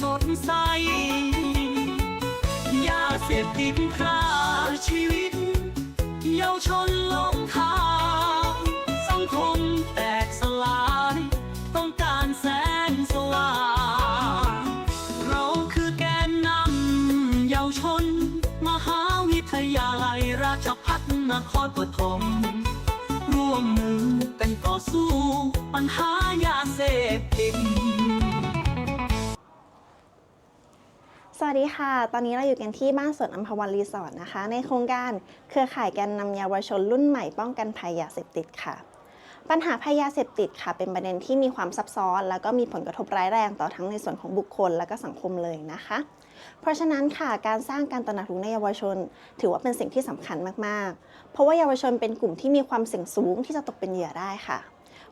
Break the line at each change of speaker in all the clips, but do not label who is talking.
สดใส ยาเสพติดฆ่าชีวิต เยาวชนลงทาง สังคมแตกสลาย ต้องการแสงสว่าง เราคือแกนนำเยาวชน มหาวิทยาลัยราชพัฒนครปฐมร่วมมือกันต่อสู้ปัญหายาเสพติด
วัสดีค่ะ ตอนนี้เราอยู่กันที่บ้านสวนอัมพวันรีสอร์ทนะคะ ในโครงการเครือข่ายแกนนำเยาวชนรุ่นใหม่ป้องกันภัยยาเสพติดค่ะ ปัญหาภัยยาเสพติดค่ะ เป็นประเด็นที่มีความซับซ้อน แล้วก็มีผลกระทบร้ายแรงต่อทั้งในส่วนของบุคคล และก็สังคมเลยนะคะ เพราะฉะนั้นค่ะการสร้างการตระหนักรู้ในเยาวชน ถือว่าเป็นสิ่งที่สำคัญมากๆ เพราะว่าเยาวชนเป็นกลุ่มที่มีความเสี่ยงสูงที่จะตกเป็นเหยื่อได้ค่ะ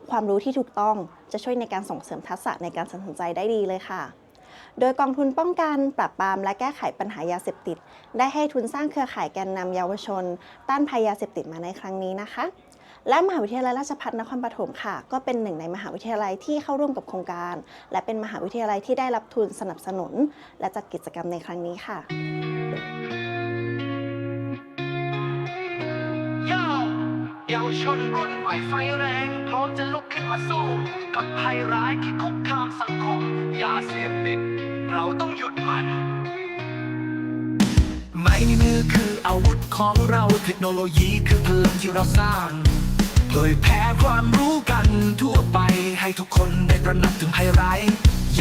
ความรู้ที่ถูกต้องจะช่วยในการส่งเสริมทักษะในการตัดสินใจได้ดีเลยค่ะ โดยกองทุนป้องกันปราบปรามและแก้ไขปัญหายาเสพติด ได้ให้ทุนสร้างเครือข่ายแกนนำเยาวชน ต้านภัยยาเสพติดมาในครั้งนี้นะคะ และมหาวิทยาลัยราชภัฏนครปฐมค่ะ ก็เป็นหนึ่งในมหาวิทยาลัยที่เข้าร่วมกับโครงการ และเป็นมหาวิทยาลัยที่ได้รับทุนสนับสนุน และจัดกิจกรรมในครั้งนี้ค่ะ
เยาวชนรุ่นใหม่ไฟแรงพร้อมจะ สู้กับภัยร้ายที่คุกคามสังคมยาเสพติดเราต้องหยุดมันไม่ในมือคืออาวุธของเราเทคโนโลยีคือพลังที่เราสร้างเผยแพร่ความรู้กันทั่วไปให้ทุกคนได้ตระหนักถึงภัยร้าย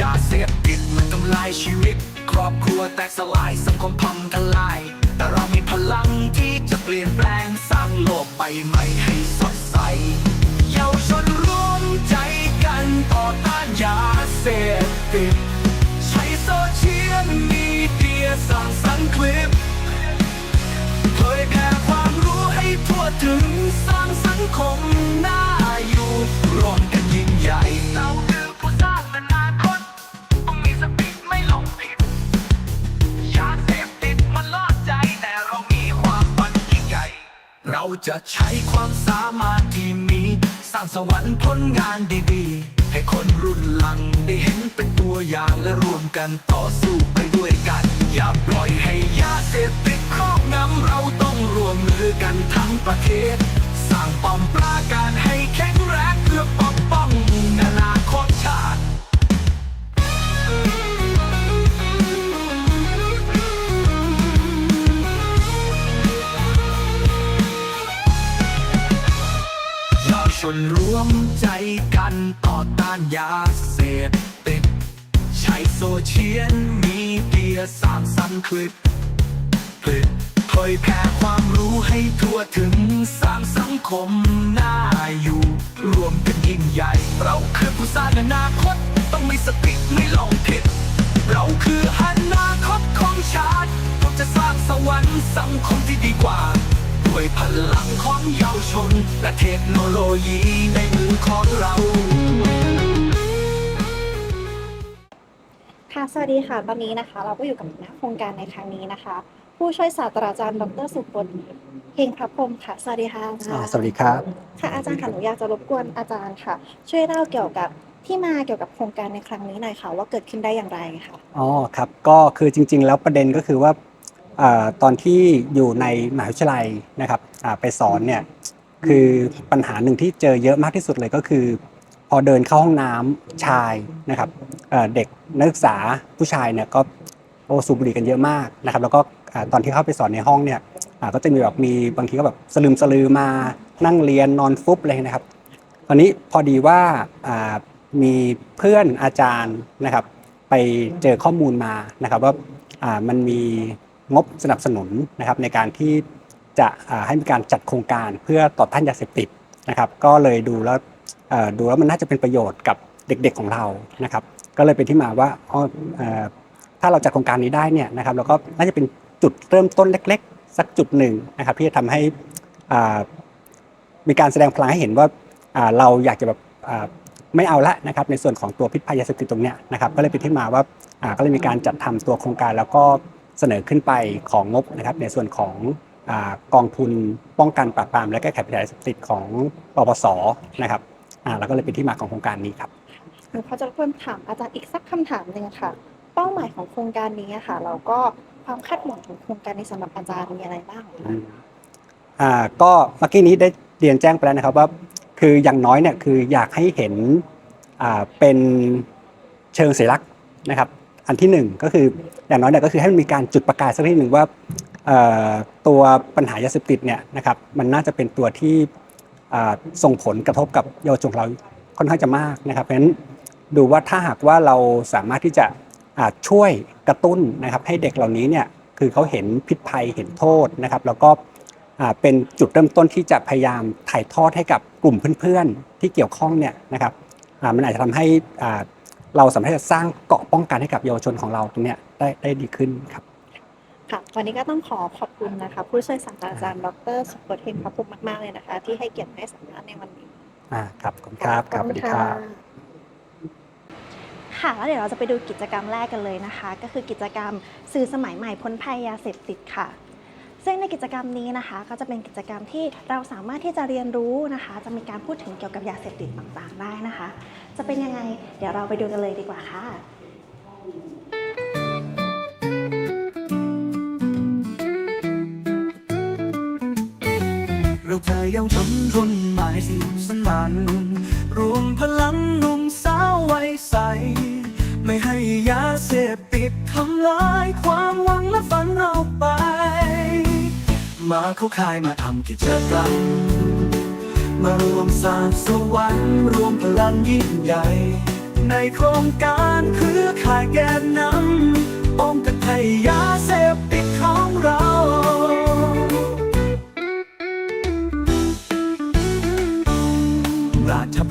ยาเสพติดมันทำลายชีวิต ครอบครัวแตกสลายสังคมพังทลาย แต่เรามีพลังที่จะเปลี่ยนแปลงสร้างโลกใบใหม่ให้สดใส ต่อต้านยาเสพติด ใช้โซเชียลมีเดียสร้างสรรค์คลิปเผยแพร่ความรู้ให้ทั่วถึงสร้างสังคมน่าอยู่ร่วมกันยิ่งใหญ่เราคือผู้สร้างอนาคตต้องมีสติไม่หลงผิดยาเสพติดมันล่อใจแต่เรามีความฝันยิ่งใหญ่ เราจะใช้ความสามารถที่มีสร้างสวรรค์ผลงานดีๆ ให้คนรุ่นหลังได้เห็นเป็นตัวอย่างและร่วมกันต่อสู้ไปด้วยกัน อย่าปล่อยให้ยาเสพติดครอบงำเราต้องร่วมมือกันทั้งประเทศ สร้างป้อมปราการให้แข็งแรงเพื่อปกป้องอนาคตชาติานยาเสพติด ใช้โซเชียลมีเดียสร้างสรรค์คลิปคลิปเผยแพร่ความรู้ให้ทั่วถึงสร้างสังคมน่าอยู่ รวมกันยิ่งใหญ่ เราคือผู้สร้างอนาคต ต้องมีสติไม่หลงผิด เราคืออนาคตของชาติเราจะสร้างสวรรค์สังคมที่ดีกว่า ด้วยพลังของเยาวชน และเทคโนโลยีในมือของเรา
ค่ะ สวัสดีค่ะ ตอนนี้นะคะ เราก็อยู่กับคณะโครงการในครั้งนี้นะคะ ผู้ช่วยศาสตราจารย์ ดรสุพลเฮงพระพรหมค่ะ สวัสดีค่ะอาจาร
อ่า
ย์
สวัสดีครับ
ค่ะ อาจารย์ค่ะ หนูอยากจะรบกวนอาจารย์ค่ะ ช่วยเล่าเกี่ยวกับที่มาเกี่ยวกับโครงการในครั้งนี้หน่อยค่ะ ว่าเกิดขึ้นได้อย่างไรค่ะ
อ๋อครับก็คือจริง ๆ แล้วประเด็นก็คือว่าอ่า ตอนที่อยู่ในมหาวิทยาลัยนะครับไปสอนเนี่ยคือปัญหาหนึ่งที่เจอเยอะมากที่สุดเลยก็คือ พอเดินเข้าห้องน้ำชายนะครับเด็กนักศึกษาผู้ชายเนี่ยก็โอสูบบุหรี่กันเยอะมากนะครับ แล้วก็ตอนที่เข้าไปสอนในห้องเนี่ยก็จะมีแบบมีบางทีก็แบบสลืมสลือมานั่งเรียนนอนฟุบเลยนะครับ ตอนนี้พอดีว่ามีเพื่อนอาจารย์นะครับ ไปเจอข้อมูลมานะครับว่ามันมี งบสนับสนุนนะครับในการที่จะให้มีการจัดโครงการเพื่อต่อต้านยาเสพติดนะครับ ก็เลยดูแล้วดูแล้วมันน่าจะเป็นประโยชน์กับเด็กๆของเรานะครับ ก็เลยเป็นที่มาว่าถ้าเราจัดโครงการนี้ได้เนี่ยนะครับแล้วก็น่าจะเป็นจุดเริ่มต้นเล็ก ๆ สักจุดหนึ่งนะครับที่จะทำให้มีการแสดงพลังให้เห็นว่าเราอยากจะแบบไม่เอาละนะครับในส่วนของตัวพิษภัยยาเสพติดตรงเนี้ยนะครับก็เลยเป็นที่มาว่าอ่าก็เลยมีการจัดทำตัวโครงการแล้วก็ เสนอขึ้นไปของงบนะครับในส่วนของอากองทุนป้องกันปราบปรามและแก้ไขปัญหายาเสพติดของปปสนะครับอ่าแล้วก็เลยเป็นที่มาของโครงการนี้ครับ
หนูเขาจะรบกวนถามอาจารย์อีกสักคำถามหนึ่งค่ะ เป้าหมายของโครงการนี้อะค่ะเราก็ความคาดหวังของโครงการนี้สำหรับอาจารย์มีอะไรบ้างเหรอคะ
อ่าก็เมื่อกี้นี้ได้เรียนแจ้งไปแล้วนะครับว่าคืออย่างน้อยเนี่ยคืออยากให้เห็นอ่าเป็นเชิงสัญลักษณ์นะครับ อันที่หนึ่งก็คือ อย่างน้อยเนี่ยก็คือให้มันมีการจุดประกายสักนิดหนึ่งว่าตัวปัญหายาเสพติดเนี่ยนะครับมันน่าจะเป็นตัวที่ส่งผลกระทบกับเยาวชนเราค่อนข้างจะมากนะครับเพราะฉะนั้นดูว่าถ้าหากว่าเราสามารถที่จะช่วยกระตุ้นนะครับให้เด็กเหล่านี้เนี่ยคือเขาเห็นพิษภัยเห็นโทษนะครับ แล้วก็เป็นจุดเริ่มต้นที่จะพยายามถ่ายทอดให้กับกลุ่มเพื่อนๆ ที่เกี่ยวข้องเนี่ยนะครับมันอาจจะทำให้เราสามารถจะสร้างเกาะป้องกันให้กับเยาวชนของเราตรงเนี้ย ได้ได้ดีขึ้นครับ
ค่ะ วันนี้ก็ต้องขอขอบคุณนะคะ ผู้ช่วยศาสตราจารย์ดรสุพจน์เทนพระภูมิมาก ๆ เลยนะคะ ที่ให้เกียรติให้สัมภาษณ์ในวันนี้
อ่าครับขอบคุณครับครับสวัสดีครับ
ค่ะแล้วเดี๋ยวเราจะไปดูกิจกรรมแรกกันเลยนะคะ ก็คือกิจกรรมสื่อสมัยใหม่พ้นภัยยาเสพติดค่ะ ซึ่งในกิจกรรมนี้นะคะก็จะเป็นกิจกรรมที่เราสามารถที่จะเรียนรู้นะคะ จะมีการพูดถึงเกี่ยวกับยาเสพติดต่างๆ ได้นะคะ จะเป็นยังไง เดี๋ยวเราไปดูกันเลยดีกว่าค่ะ
เราเธอเยาวชนรุ่นใหม่สนุกสนานรวมพลังหนุ่มสาวไว้ใส ไม่ให้ยาเสพติดทำลายความหวังและฝันเราไป มาเข้าค่ายมาทำกิจกรรมมารวมสร้างสวรรค์รวมพลังยิ่งใหญ่ ในโครงการเครือข่ายแกนนำป้องกันภัยยา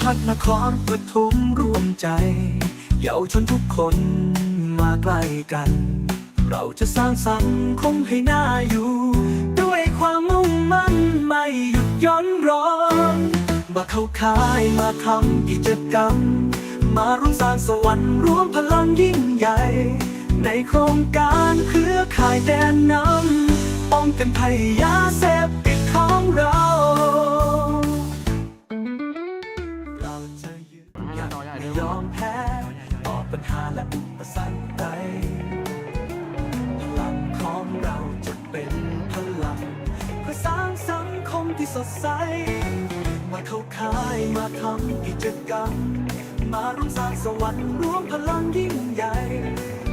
พัฒนครปฐมร่วมใจ เยาวชนทุกคนมาใกล้กัน เราจะสร้างสังคมให้น่าอยู่ ด้วยความมุ่งมั่นไม่หยุดย่อนรอนมาเข้าค่ายมาทำกิจกรรม มาร่วมสร้างสวรรค์รวมพลังยิ่งใหญ่ ในโครงการเครือข่ายแดนนำป้องกันภัยยาเสพติดของเรา และอุปสรรคใดพลังของเราจะเป็นพลังเพื่อสร้างสังคมที่สดใส มาเข้าค่ายมาทำกิจกรรม มาร่วมสร้างสวรรค์รวมพลังยิ่งใหญ่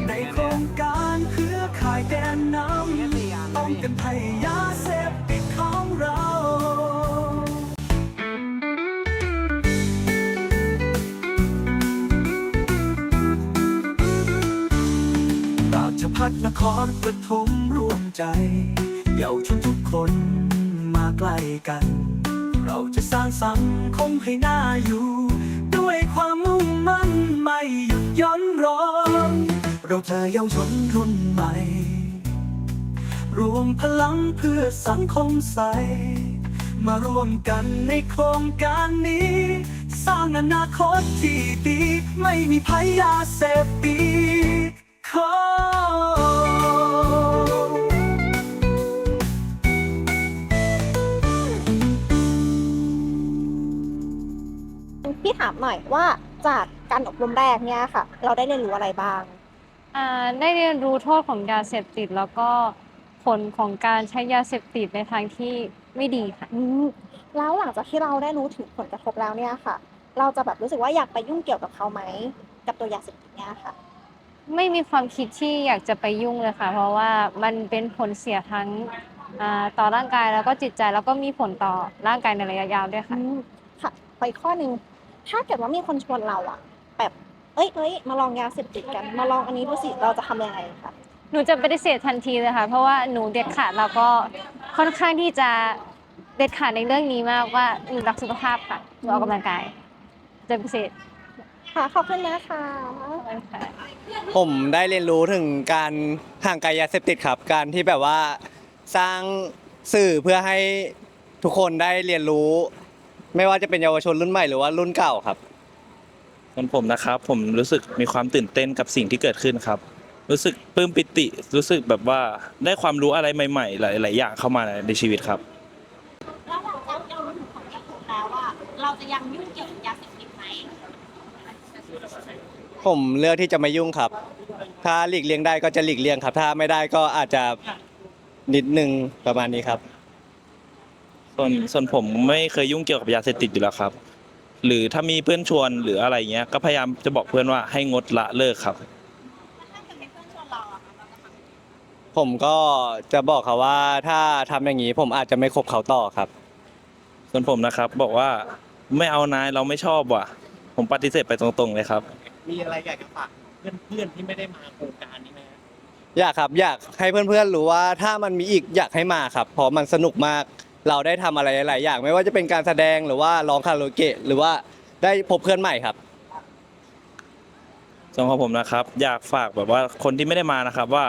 ในโครงการเครือข่ายแดนน้ำป้องกันภัยยาเสพติด พัฒนครปฐมรวมใจ เยาวชนทุกคนมาใกล้กัน เราจะสร้างสังคมให้น่าอยู่ ด้วยความมุ่งมั่นไม่หยุดย่อนรอนเราเธอเยาวชนรุ่นใหม่ รวมพลังเพื่อสังคมใส มารวมกันในโครงการนี้ สร้างอนาคตที่ดี ไม่มีภัยยาเสพติด
พี่ถามหน่อยว่าจากการอบรมแรกเนี่ยค่ะ เราได้เรียนรู้อะไรบ้าง
อ่าได้เรียนรู้โทษของยาเสพติดแล้วก็ผลของการใช้ยาเสพติดในทางที่ไม่ดีค่ะ
อืมแล้วหลังจากที่เราได้รู้ถึงผลกระทบแล้วเนี่ยค่ะ เราจะแบบรู้สึกว่าอยากไปยุ่งเกี่ยวกับเขาไหมกับตัวยาเสพติดเนี่ยค่ะ
ไม่มีความคิดที่อยากจะไปยุ่งเลยค่ะ เพราะว่ามันเป็นผลเสียทั้งอ่าต่อร่างกายแล้วก็จิตใจแล้วก็มีผลต่อร่างกายในระยะยาวด้วยค่ะ
อืมค่ะไปข้อหนึ่งถ้าเกิดว่ามีคนชวนเราอะแบบเอ้ยเอ้ยมาลองยาเสพติดกัน มาลองอันนี้ดูสิเราจะทำยังไงคะ
หนูจะปฏิเสธทันทีเลยค่ะ เพราะว่าหนูเด็ดขาดแล้วก็ค่อนข้างที่จะเด็ดขาดในเรื่องนี้มากว่าหนูรักสุขภาพค่ะหนูออกกำลังกายจะปฏิเสธ
ค่ะขอบคุณนะคะ
ค่ะ
ผมได้เรียนรู้ถึงการห่างไกลยาเสพติดครับ การที่แบบว่าสร้างสื่อเพื่อให้ทุกคนได้เรียนรู้ ไม่ว่าจะเป็นเยาวชนรุ่นใหม่หรือว่ารุ่นเก่าครับ
ส่วนผมนะครับ ผมรู้สึกมีความตื่นเต้นกับสิ่งที่เกิดขึ้นครับ รู้สึกปลื้มปิติ รู้สึกแบบว่าได้ความรู้อะไรใหม่ ๆ หลาย ๆ อย่างเข้ามาในชีวิตครับ
แล้วหลังจากที่เรารู้ถึงผลกระทบแล้วว่าเราจะยังา
กยุ่งเกี่ยวกับยาเสพติดไหม
ผมเลือกที่จะไม่ยุ่งครับ ถ้าหลีกเลี่ยงได้ก็จะหลีกเลี่ยงครับ ถ้าไม่ได้ก็อาจจะนิดนึงประมาณนี้ครับ
ส่วนส่วนผมไม่เคยยุ่งเกี่ยวกับยาเสพติดอยู่แล้วครับ หรือถ้ามีเพื่อนชวนหรืออะไรเงี้ย ก็พยายามจะบอกเพื่อนว่าให้งดละเลิกครับ
ถ้าเกิดเป็นเพื่อนชวนเราอะค่ะเราจะทำยังไง
ผมก็จะบอกเขาว่าถ้าทำอย่างนี้ผมอาจจะไม่คบเขาต่อครับ
ส่วนผมนะครับ บอกว่าไม่เอานายเราไม่ชอบว่ะ ผมปฏิเสธไปตรงๆเลยครับ
มีอะไรอยากจะฝากเพื่อนๆที่ไม่ได้มาโครงการนี้ไหมฮะ
อยากครับอยากให้เพื่อนๆรู้ว่าถ้ามันมีอีกอยากให้มาครับเพราะมันสนุกมากเราได้ทำอะไรหลายอย่าง ไม่ว่าจะเป็นการแสดงหรือว่าร้องคาราโอเกะหรือว่าได้พบเพื่อนใหม่ครับ
ส่วนของผมนะครับ อยากฝากแบบว่าคนที่ไม่ได้มานะครับ ว่า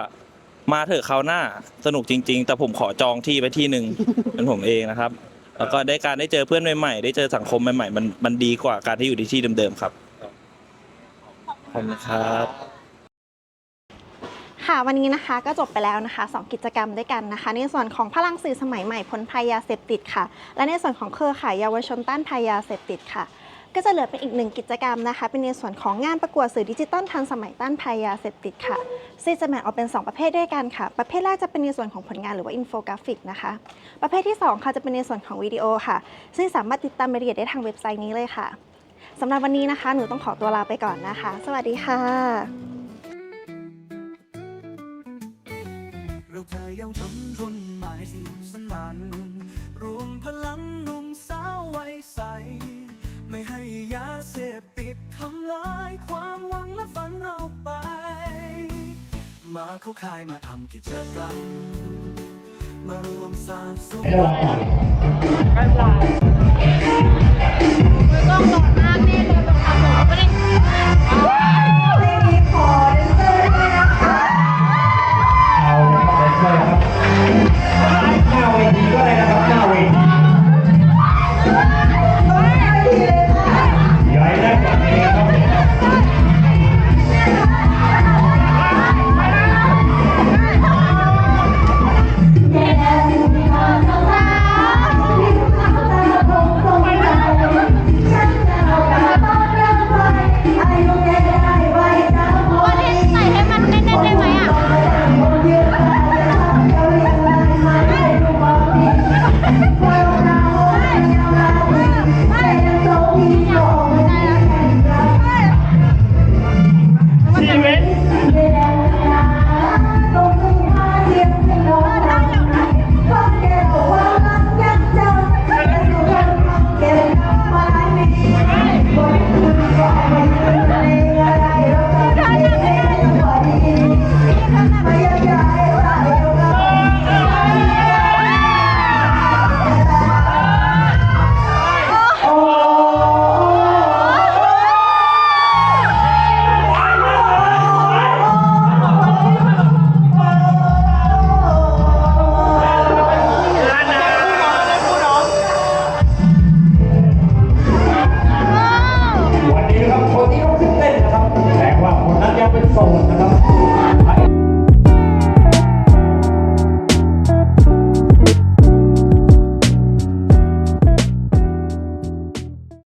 มาเถอะคราวหน้าสนุกจริง ๆ แต่ผมขอจองที่ไปที่หนึ่ง เป็นผมเองนะครับ แล้วก็ได้การได้เจอเพื่อนใหม่ๆได้เจอสังคมใหม่ๆมันมันดีกว่าการที่อยู่ที่ที่เดิมๆครับ ขอบคุณครับ
ค่ะวันนี้นะคะก็จบไปแล้วนะคะสองกิจกรรมด้วยกันนะคะ ในส่วนของพลังสื่อสมัยใหม่พ้นภัยยาเสพติดค่ะ และในส่วนของเครือข่ายเยาวชนต้านภัยยาเสพติดค่ะ ก็จะเหลือเป็นอีกหนึ่งกิจกรรมนะคะ เป็นในส่วนของงานประกวดสื่อดิจิตอลทันสมัยต้านภัยยาเสพติดค่ะซึ่งจะแบ่งออกเป็น 2 ประเภทด้วยกันค่ะ ประเภทแรกจะเป็นในส่วนของผลงานหรือว่าอินโฟกราฟิกนะคะ ประเภทที่ 2 ค่ะจะเป็นในส่วนของวิดีโอค่ะ ซึ่งสามารถติดตามรายละเอียดได้ทางเว็บไซต์นี้เลยค่ะ สำหรับวันนี้นะคะ หนูต้องขอตัวลาไปก่อนนะคะ สวัสดีค่ะ
เราเธอเยาวชนรุ่นใหม่สนันรวมพลังหนุ่มสาวไว้ใส ไม่ให้ยาเสพติดทำลายความหวังและฝันเราไป มาเข้าค่ายมาทำกิจกรรมมารวมสร้างสุข
ไม่ต้องรอ